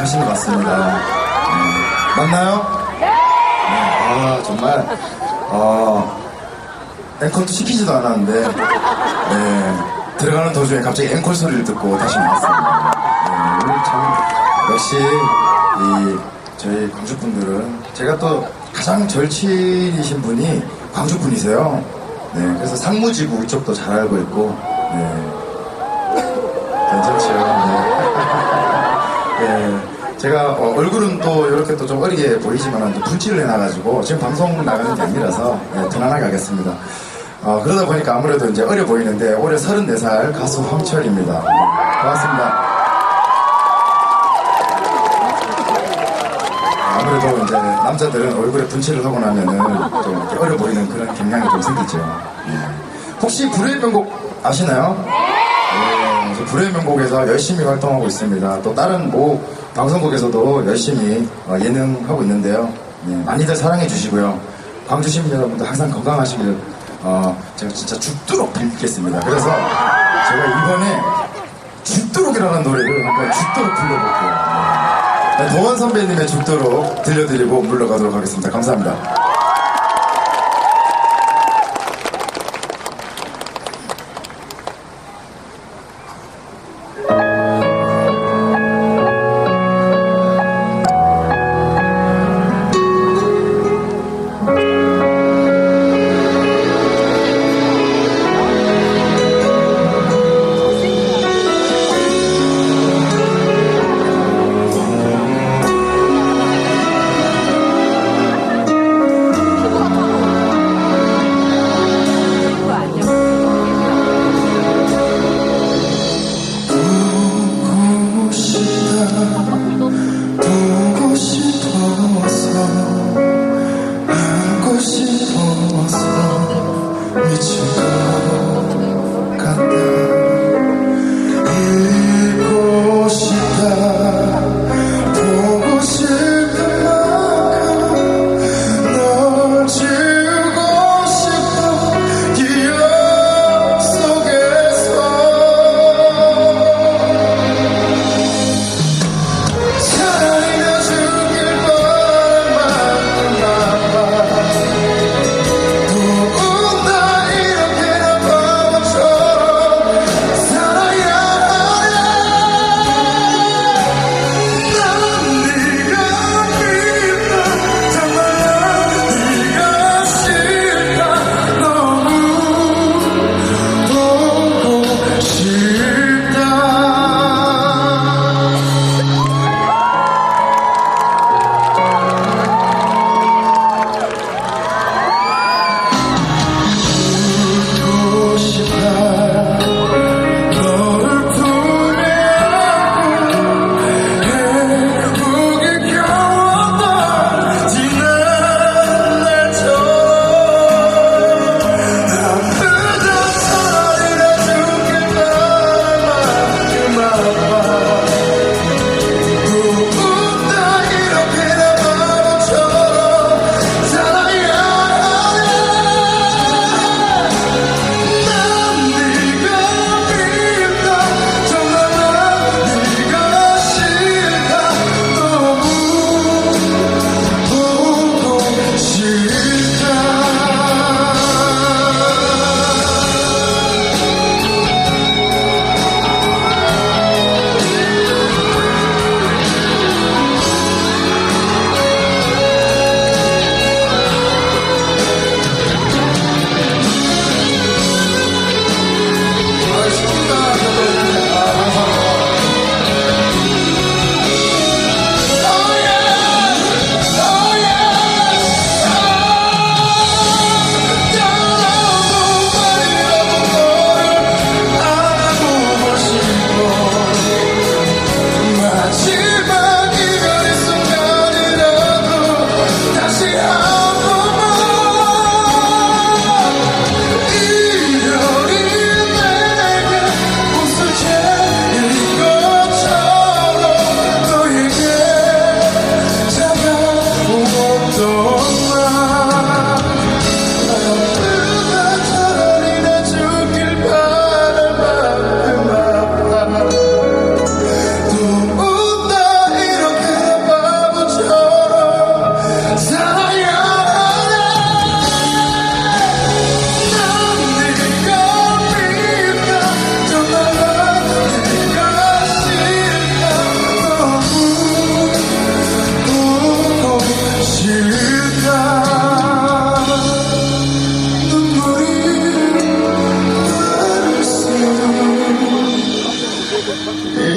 하신 것 같습니다. 네. 맞나요? 네. 아, 정말, 어, 앵콜도 시키지도 않았는데, 네. 들어가는 도중에 갑자기 앵콜 소리를 듣고 다시 나왔습니다. 네, 오늘 참, 역시, 이, 저희 광주 분들은, 제가 또 가장 절친이신 분이 광주 분이세요. 네, 그래서 상무지구 이쪽도 잘 알고 있고, 네. 괜찮죠. 네. 네. 제가 어, 얼굴은 또 이렇게 또 좀 어리게 보이지만 또 분칠을 해놔가지고 지금 방송 나가는 게 아니라서 네, 편안하게 하겠습니다. 어, 그러다 보니까 아무래도 이제 어려 보이는데 올해 34살 가수 황철입니다. 네, 반갑습니다. 아무래도 이제 남자들은 얼굴에 분칠을 하고 나면은 좀 어려 보이는 그런 경향이 좀 생기죠. 네. 혹시 불의 명곡 아시나요? 네, 저 불의 명곡에서 열심히 활동하고 있습니다. 또 다른 뭐 방송국에서도 열심히 어, 예능하고 있는데요. 네, 많이들 사랑해 주시고요. 광주 시민 여러분들 항상 건강하시길 어, 제가 진짜 죽도록 빌겠습니다. 그래서 제가 이번에 죽도록이라는 노래를 한번 죽도록 불러볼게요. 네, 동원 선배님의 죽도록 들려드리고 물러가도록 하겠습니다. 감사합니다. Yeah.